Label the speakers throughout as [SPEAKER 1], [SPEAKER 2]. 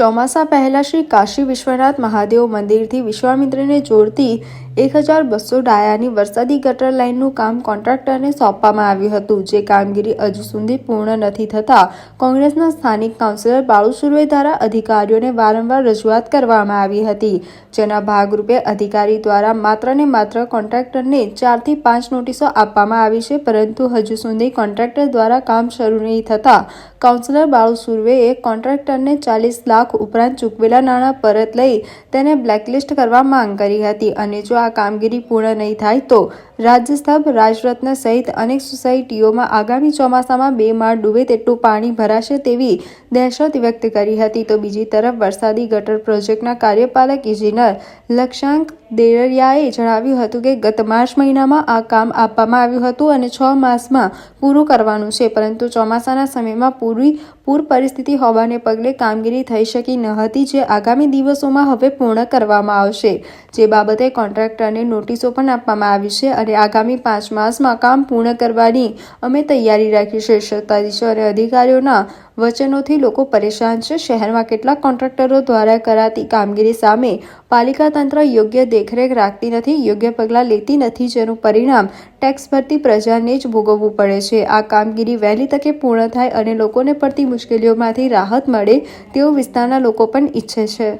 [SPEAKER 1] ચોમાસા પહેલા શ્રી કાશી વિશ્વનાથ મહાદેવ મંદિરથી વિશ્વામિત્રને જોડતી એક હજાર બસો ડાયાની વરસાદી ગટર લાઇનનું કામ કોન્ટ્રાક્ટરને સોંપવામાં આવ્યું હતું. જે કામગીરી હજુ સુધી પૂર્ણ નથી થતાં. કોંગ્રેસના સ્થાનિક કાઉન્સિલર બાળુ સુરવે દ્વારા અધિકારીઓને વારંવાર રજૂઆત કરવામાં આવી હતી. જેના ભાગરૂપે અધિકારી દ્વારા માત્ર ને માત્ર કોન્ટ્રાક્ટરને ચારથી પાંચ નોટિસો આપવામાં આવી છે, પરંતુ હજુ સુધી કોન્ટ્રાક્ટર દ્વારા કામ શરૂ નહીં થતાં કાઉન્સિલર બાળુ સુર્વેએ કોન્ટ્રાક્ટરને ચાલીસ લાખ ઉપરાંત ચૂકવેલા નાણાં પરત લઈ તેને બ્લેકલિસ્ટ કરવા માંગ કરી હતી. અને જો આ કામગીરી પૂર્ણ નહીં થાય તો રાજ્યસ્તંભ રાજરત્ન સહિત અનેક સોસાયટીઓમાં આગામી ચોમાસામાં બે માળ ડૂબે તેટલું પાણી ભરાશે તેવી દહેશત વ્યક્ત કરી હતી. તો બીજી તરફ વરસાદી ગટર પ્રોજેક્ટના કાર્યપાલક ઇજનેર લક્ષાંક દેરરિયાએ જણાવ્યું હતું કે ગત માર્ચ મહિનામાં આ કામ આપવામાં આવ્યું હતું અને છ માસમાં પૂરું કરવાનું છે, પરંતુ ચોમાસાના સમયમાં પૂરી પૂર પરિસ્થિતિ હોવાને પગલે કામગીરી થઈ શકી ન હતી, જે આગામી દિવસોમાં હવે પૂર્ણ કરવામાં આવશે. જે બાબતે કોન્ટ્રાક્ટરને નોટિસો પણ આપવામાં આવી છે અને આગામી પાંચ માસમાં કામ પૂર્ણ કરવાની અમે તૈયારી રાખી છે. સત્તાધીશો અને અધિકારીઓના વચનોથી લોકો પરેશાન છે. શહેરમાં કેટલાક કોન્ટ્રાક્ટરો દ્વારા કરાતી કામગીરી સામે પાલિકા તંત્ર યોગ્ય દેખરેખ રાખતી નથી, યોગ્ય પગલાં લેતી નથી, જેનું પરિણામ ટેક્સ ભરતી પ્રજાને જ ભોગવવું પડે છે. આ કામગીરી વહેલી તકે પૂર્ણ થાય અને લોકોને પડતી મુશ્કેલીઓમાંથી રાહત મળે તેવું વિસ્તારના લોકો પણ ઈચ્છે છે.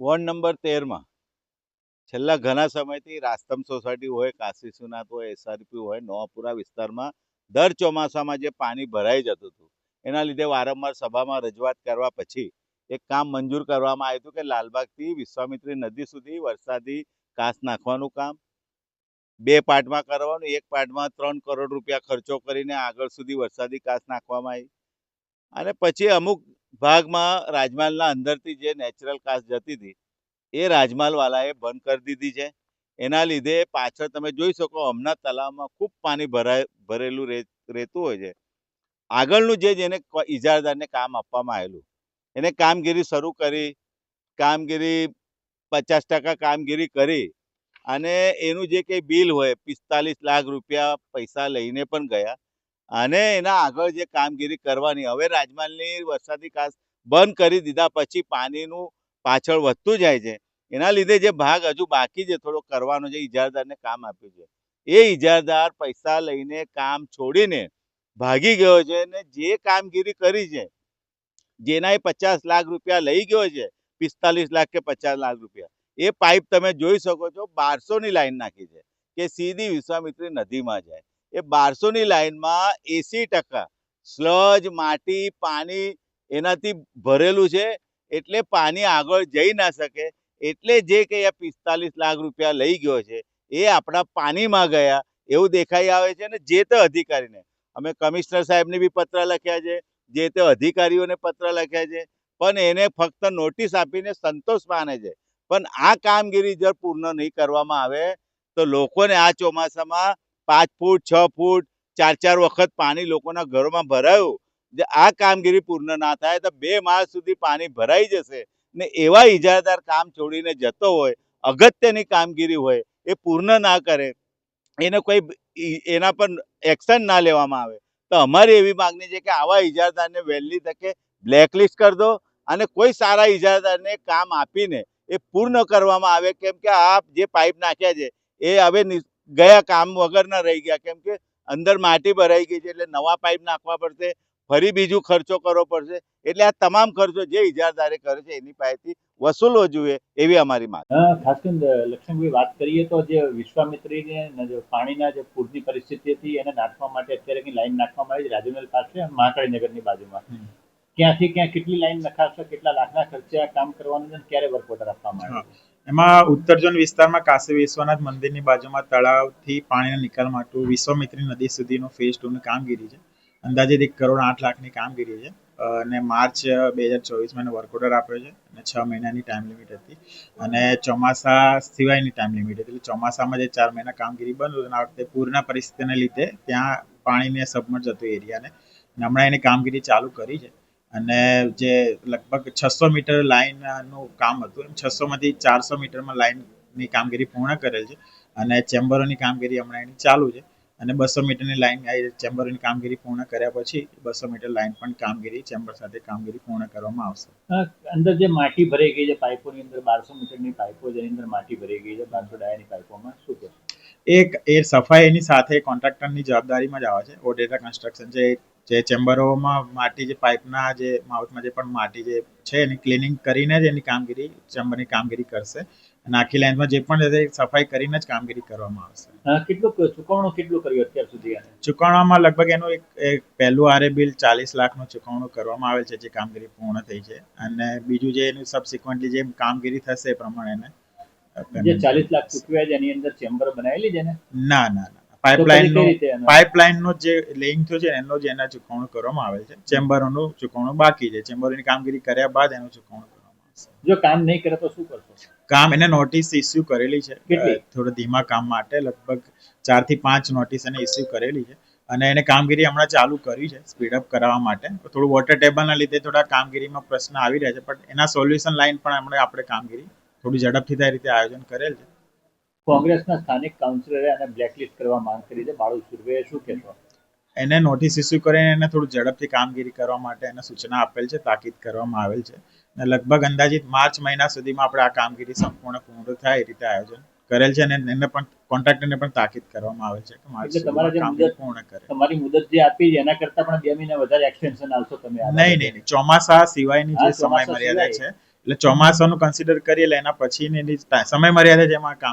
[SPEAKER 2] વોર્ડ નંબર તેરમાં છેલ્લા ઘણા સમયથી રાસ્તમ સોસાયટી હોય, કાશી સુનાથ હોય, એસઆરપી હોય, નવાપુરા વિસ્તારમાં દર ચોમાસામાં જે પાણી ભરાઈ જતું હતું એના લીધે વારંવાર સભામાં રજૂઆત કરવા પછી એક કામ મંજૂર કરવામાં આવ્યું હતું કે લાલબાગથી વિશ્વામિત્રી નદી સુધી વરસાદી કાંસ નાખવાનું કામ, બે પાર્ટમાં કરવાનું, એક પાર્ટમાં ત્રણ કરોડ રૂપિયા ખર્ચો કરીને આગળ સુધી વરસાદી કાંસ નાખવામાં આવી. અને પછી અમુક ભાગમાં રાજમાલના અંદરથી જે નેચરલ કાંસ જતી હતી, એ રાજમહેલવાલાએ બંધ કરી દીધી છે. એના લીધે પાછળ તમે જોઈ શકો હમણાં તલાવમાં ખૂબ પાણી ભરાય, ભરેલું રહેતું હોય છે. આગળનું જે જેને ઇજારદારને કામ આપવામાં આવેલું, એને કામગીરી શરૂ કરી, કામગીરી પચાસ ટકા કામગીરી કરી અને એનું જે કંઈ બિલ હોય, પિસ્તાલીસ લાખ રૂપિયા પૈસા લઈને પણ ગયા અને એના આગળ જે કામગીરી કરવાની, હવે રાજમાલની વરસાદી કાંસ બંધ કરી દીધા પછી પાણીનું પાછળ વધતું જાય છે. એના લીધે જે ભાગ હજુ બાકી છે, થોડો કરવાનો છે ઇજારદારને કામ આપ્યું છે. એ ઇજારદાર પૈસા લઈને કામ છોડીને ભાગી ગયો છે અને જે કામગીરી કરી છે જેના એ પચાસ લાખ રૂપિયા લઈ ગયો છે, પિસ્તાલીસ લાખ કે પચાસ લાખ રૂપિયા, એ પાઇપ તમે જોઈ શકો છો બારસોની લાઈન નાખી છે, કે સીધી વિશ્વામિત્રી નદીમાં જાય. એ બારસોની લાઈનમાં એસી ટકા સ્લજ, માટી, પાણી એનાથી ભરેલું છે, એટલે પાણી આગળ જઈ ના શકે, એટલે જે કંઈ આ પિસ્તાલીસ લાખ રૂપિયા લઈ ગયો છે, એ આપણા પાણીમાં ગયા, એવું દેખાઈ આવે છે ને જે તે અધિકારીને. અમે કમિશનર સાહેબને બી પત્ર લખ્યા છે, જે તે અધિકારીઓને પત્ર લખ્યા છે. પણ એને ફક્ત નોટિસ આપીને સંતોષ માને છે. પણ આ કામગીરી જો પૂર્ણ નહીં કરવામાં આવે, તો લોકોને આ ચોમાસામાં પાંચ ફૂટ, છ ફૂટ, ચાર ચાર વખત પાણી લોકોના ઘરોમાં ભરાયું. જે આ કામગીરી પૂર્ણ ના થાય તો બે માસ સુધી પાણી ભરાઈ જશે. ને એવા ઇજારદાર કામ છોડીને જતો હોય, અગત્યની કામગીરી હોય, એ પૂર્ણ ના કરે. એને કોઈ એના પર એક્શન ના લેવામાં આવે. તો અમારી એવી માગણી છે કે આવા ઇજારદારને વહેલી તકે બ્લેકલિસ્ટ કરી દો અને કોઈ સારા ઇજારદારને કામ આપીને એ પૂર્ણ કરવામાં આવે. કેમ કે આ જે પાઇપ નાખ્યા છે, એ હવે ગયા કામ વગરના રહી ગયા. કેમ કે અંદર માટી ભરાઈ ગઈ છે એટલે નવા પાઇપ નાખવા પડશે. ફરી બીજું ખર્ચો કરવો પડશે. એટલે આ તમામ ખર્ચો જે ઇજારદારે કરે છે એની પાસેથી વસૂલવો જોઈએ એવી અમારી માંગ.
[SPEAKER 3] ખાસ કરીને લક્ષ્મણભાઈ વાત કરીએ તો જે વિશ્વામિત્રીને જે પાણીના જે પૂરની પરિસ્થિતિ હતી એને નાખવા માટે અત્યારે લાઈન નાખવામાં આવી રાજુનલ પાસે મહાકાળી નગરની બાજુમાં. ક્યાંથી ક્યાં કેટલી લાઈન નખાશે કેટલા લાખના ખર્ચે આ કામ કરવાનું છે ક્યારે વર્ક આપવામાં આવે
[SPEAKER 4] એમાં ઉત્તરજોન વિસ્તારમાં કાશી વિશ્વનાથ મંદિરની બાજુમાં તળાવથી પાણીના નિકાલ માટે વિશ્વામિત્રી નદી સુધીનો ફેઝ ટુની કામગીરી છે. અંદાજિત એક કરોડ આઠ લાખની કામગીરી છે. અને માર્ચ બે હજાર ચોવીસમાં એનો વર્ક ઓર્ડર આપ્યો છે અને છ મહિનાની ટાઈમ લિમિટ હતી. અને ચોમાસા સિવાયની ટાઈમ લિમિટ હતી. એટલે ચોમાસામાં જે ચાર મહિના કામગીરી બંધ અને આ વખતે પૂરના પરિસ્થિતિને લીધે ત્યાં પાણીને સબમર્જ હતું એરિયાને. અને હમણાં એની કામગીરી ચાલુ કરી છે. અને જે લગભગ છસો મીટર લાઇનનું કામ હતું. એમ છસોમાંથી ચારસો મીટરમાં લાઇનની કામગીરી પૂર્ણ કરેલ છે. અને ચેમ્બરોની કામગીરી હમણાં એની ચાલુ છે. અને બસો મીટરની લાઈન ચેમ્બરની કામગીરી પૂર્ણ કર્યા પછી બસો મીટર લાઈન પણ કામગીરી ચેમ્બર સાથે કામગીરી પૂર્ણ કરવામાં આવશે.
[SPEAKER 3] અંદર જે માટી ભરાઈ ગઈ છે પાઇપોની અંદર બારસો મીટરની પાઇપો જેની અંદર માટી ભરાઈ ગઈ છે બારસો ડાયાની પાઇપોમાં શું કહેશો?
[SPEAKER 4] એક એ સફાઈ એની સાથે કોન્ટ્રાક્ટરની જવાબદારીમાં જ આવે છે. ઓડેટા કન્સ્ટ્રક્શન જે જે ચેમ્બરોમાં માટી જે પાઇપના જે માઉથમાં જે પણ માટી જે છે એની ક્લિનિંગ કરીને જ એની કામગીરી ચેમ્બરની કામગીરી કરશે. અને આખી લાઈનમાં જે પણ સફાઈ કરીને જ કામગીરી કરવામાં આવશે.
[SPEAKER 3] કેટલું ચુકવણું કેટલું કર્યું અત્યાર સુધી
[SPEAKER 4] ચુકવણામાં લગભગ એનું એક પહેલું આરે બિલ ચાલીસ લાખનું ચુકવણું કરવામાં આવેલ છે જે કામગીરી પૂર્ણ થઈ છે. અને બીજું જે એનું સબસિક્વન્ટલી જે કામગીરી થશે એ પ્રમાણે એને
[SPEAKER 3] જે ચાલીસ લાખ ચૂકવ્યા છે એની અંદર ચેમ્બર બનાવેલી છે ને
[SPEAKER 4] ના ના ના.
[SPEAKER 3] તો પછી
[SPEAKER 4] પાઇપલાઇન
[SPEAKER 3] કઈ રીતે
[SPEAKER 4] પાઇપલાઇનનો જે લેઇંગ થયો છે એનો જ એના ચુકવણું કરવામાં આવે છે. ચેમ્બરોનું ચુકવણું બાકી છે. ચેમ્બરોની કામગીરી કર્યા બાદ એનું ચૂકવણું
[SPEAKER 3] જો કામ નહીં કરે તો શું કરશો?
[SPEAKER 4] કામ એને નોટિસ ઇસ્યુ કરેલી છે.
[SPEAKER 3] કેટલી?
[SPEAKER 4] ધીમા કામ માટે લગભગ ચારથી પાંચ નોટિસ એને ઇસ્યુ કરેલી છે. અને એને કામગીરી હમણાં ચાલુ કરી છે સ્પીડ અપ કરાવવા માટે. થોડું વોટર ટેબલના લીધે થોડા કામગીરીમાં પ્રશ્ન આવી રહ્યા છે પણ એના સોલ્યુશન લાઈન પણ હમણાં આપણે કામગીરી થોડી ઝડપથી થાય રીતે આયોજન કરેલ છે.
[SPEAKER 3] કોંગ્રેસના સ્થાનિક કાઉન્સિલરે આને બ્લેકલિસ્ટ કરવા માંગ કરી છે. બાળુ સુરવે શું કહેશો?
[SPEAKER 4] એને નોટિસ ઇસ્યુ કરીને એને થોડું ઝડપથી કામગીરી કરવા માટે એને સૂચના આપેલ છે તાકીદ કરવામાં આવેલ છે. લગભગ અંદાજિત માર્ચ મહિના સુધીમાં આપણે આ કામગીરી સંપૂર્ણ પૂર્ણ થાય એ રીતે આયોજન કરેલ છે અને એને પણ કોન્ટ્રાક્ટરને પણ તાકીદ કરવામાં આવે છે કે માર્ચ કામગીરી પૂર્ણ કરે.
[SPEAKER 3] તમારી મુદત જે આપી છે એના કરતા પણ બે મહિના વધારે એક્સટેન્શન આવશો તમે
[SPEAKER 4] નહીં નહીં નહીં. ચોમાસા સિવાયની જે સમય મર્યાદા છે એટલે ચોમાસાનું કન્સિડર કરીએ એટલે એના પછીની સમય મર્યાદા જેમાં કામ